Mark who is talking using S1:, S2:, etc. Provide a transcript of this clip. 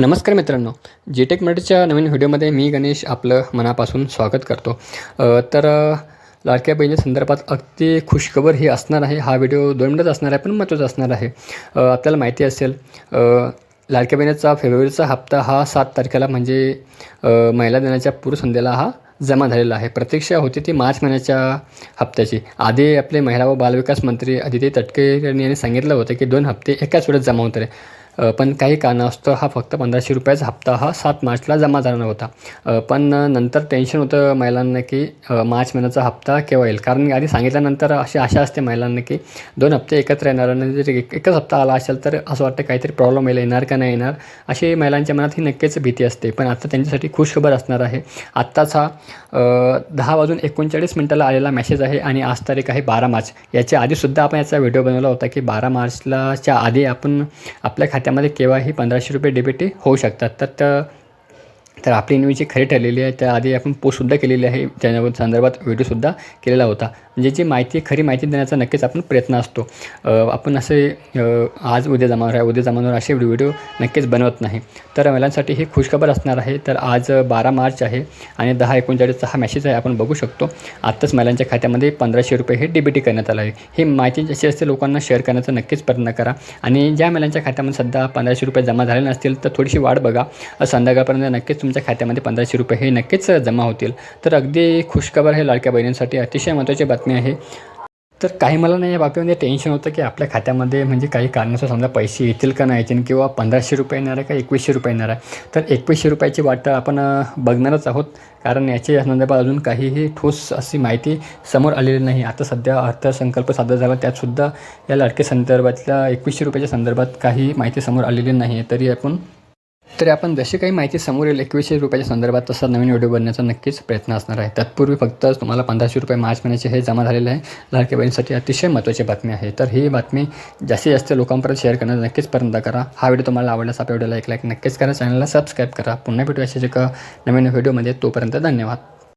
S1: नमस्कार मित्रांनो. जेटेक मराठीच्या नवीन व्हिडिओमध्ये मी गणेश आपलं मनापासून स्वागत करतो. तर लाडक्या बहिणी संदर्भात अगदी खुशखबर ही असणार आहे. हा व्हिडिओ दोन मिनिटच असणार आहे पण महत्त्वाचा असणार आहे. आपल्याला माहिती असेल लाडक्या बहिणीचा फेब्रुवारीचा हप्ता हा सात तारखेला म्हणजे महिला दिनाच्या पूर्वसंध्येला हा जमा झालेला आहे. प्रतीक्षा होती ती मार्च महिन्याच्या हप्त्याची. आधी आपले महिला व बालविकास मंत्री आदिती तटके यांनी सांगितलं होतं की दोन हप्ते एकाच वेळेस जमा होत आहे पण काही कारणास्तव हा फक्त पंधराशे रुपयाचा हप्ता हा सात मार्चला जमा झाला नव्हता पण नंतर टेन्शन होतं महिलांना की मार्च महिन्याचा हप्ता केव्हा येईल? कारण आधी सांगितल्यानंतर अशी आशा असते महिलांना की दोन हप्ते एकत्र येणार आणि जर एक एकच हप्ता आला असेल तर असं वाटतं काहीतरी प्रॉब्लेम येईल येणार का नाही येणार? अशी महिलांच्या मनात ही नक्कीच भीती असते. पण आता त्यांच्यासाठी खुशखबर असणार आहे. आत्ताच हा दहा वाजून एकोणचाळीस मिनटाला आलेला मेसेज आहे आणि आज तारीख आहे बारा मार्च. याच्या आधीसुद्धा आपण याचा व्हिडिओ बनवला होता की बारा मार्चला च्या आधी आपण आपल्या खात्यामध्ये केव्हाही पंधराशे रुपये डेबिट होऊ शकतात. तर तर आपली न्यूज जी खरी ठरलेली आहे. त्याआधी आपण पोस्टसुद्धा केलेली आहे. त्या संदर्भात व्हिडिओसुद्धा केलेला होता. म्हणजे जी माहिती खरी माहिती देण्याचा नक्कीच आपण प्रयत्न असतो. आपण असे आज उद्या जमावर आहे उद्या जमावर असे व्हिडिओ नक्कीच बनवत नाही. तर महिलांसाठी ही खुशखबर असणार आहे. तर आज बारा मार्च आहे आणि दहा एकोणचाळीसचा हा मेसेज आहे आपण बघू शकतो. आत्ताच महिलांच्या खात्यामध्ये पंधराशे रुपये हे डीबीटी करण्यात आलं आहे. ही माहिती जशी असते लोकांना शेअर करण्याचा नक्कीच प्रयत्न करा. आणि ज्या महिलांच्या खात्यामध्ये सध्या पंधराशे रुपये जमा झाले नसतील तर थोडीशी वाढ बघा. संध्याकाळपर्यंत नक्कीच तुमच्या खात्यामध्ये पंधराशे रुपये हे नक्कीच जमा होतील. तर अगदी खुशखबर आहे लाडक्या बहिणींसाठी अतिशय महत्त्वाची बातमी आहे. तर काही मला नाही या बाबतीमध्ये टेन्शन होतं की आपल्या खात्यामध्ये म्हणजे काही कारणास्तव समजा पैसे येतील का नाही येतील किंवा पंधराशे रुपये येणार आहे का एकवीसशे रुपये येणार आहे. तर एकवीसशे रुपयाची वाट आपण बघणारच आहोत. कारण याच्या संदर्भात अजून काहीही ठोस अशी माहिती समोर आलेली नाही. आता सध्या अर्थसंकल्प सादर झाला. त्यातसुद्धा या लाडके संदर्भातल्या एकवीसशे रुपयाच्या संदर्भात काही माहिती समोर आलेली नाही आहे तरी आपण तरी आपण जशी काही माहिती समोर येईल एकवीसशे रुपयाच्या संदर्भात तसा नवीन व्हिडिओ बनण्याचा नक्कीच प्रयत्न असणार आहे. तत्पूर्वी फक्त तुम्हाला पंधराशे रुपये मार्च महिन्याचे हे जमा झालेले आहे. लाडक्या बहिणीसाठी अतिशय महत्त्वाची बातमी आहे. तर ही बातमी जास्तीत जास्त लोकांपर्यंत शेअर करण्याचा नक्कीच प्रयत्न करा. हा व्हिडिओ तुम्हाला आवडल्यास आपल्या व्हिडिओला एक लाईक नक्कीच करा. चॅनलला सबस्क्राईब करा. पुन्हा भेटू अशाच एका नवीन व्हिडिओमध्ये. तोपर्यंत धन्यवाद.